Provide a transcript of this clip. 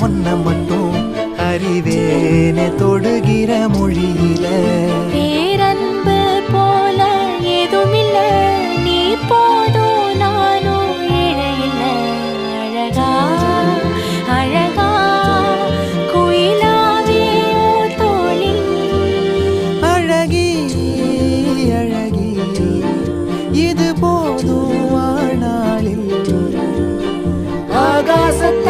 ஒன்ன மட்டும் அறிவேனே தொடுகிற மொழியில. பேரன்பு போல எதுமில்ல நீ போதும் நானும் இழையில்ல அழகா அழகா குயிலாவே தோழி அழகி அழகி இது போதும் வாழ்நாளில் ஆகாசத்தை